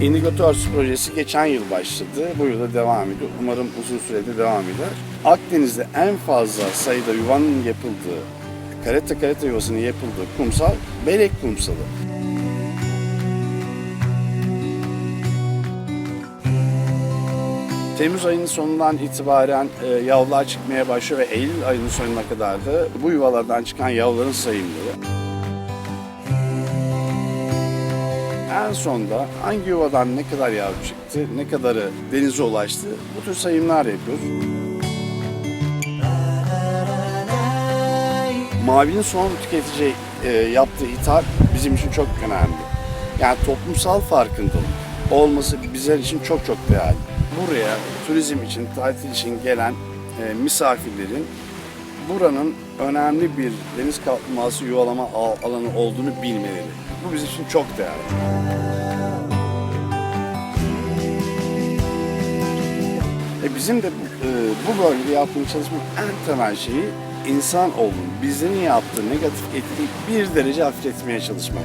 Indigo Tours projesi geçen yıl başladı. Bu yılda devam ediyor. Umarım uzun sürede devam eder. Akdeniz'de en fazla sayıda yuvanın yapıldığı, karetta karetta yuvasının yapıldığı kumsal Belek Kumsalı. Temmuz ayının sonundan itibaren e, yavrular çıkmaya başlıyor ve Eylül ayının sonuna kadar da bu yuvalardan çıkan yavruların sayımları. En sonda hangi yuvadan ne kadar yavru çıktı, ne kadarı denize ulaştı bu tür sayımlar yapıyoruz. Mavinin son tüketiciye e, yaptığı hitap bizim için çok önemli. Yani toplumsal farkındalık olması bizler için çok çok değerli. Buraya turizm için, tatil için gelen e, misafirlerin buranın önemli bir deniz kaplumbağası yuvalama al- alanı olduğunu bilmeleri. Bu bizim için çok değerli. E bizim de e, bu bölgede yaptığımız çalışmanın en temel şeyi insan olun bizlerin yaptığı negatif etkiyi bir derece hafifletmeye çalışmak.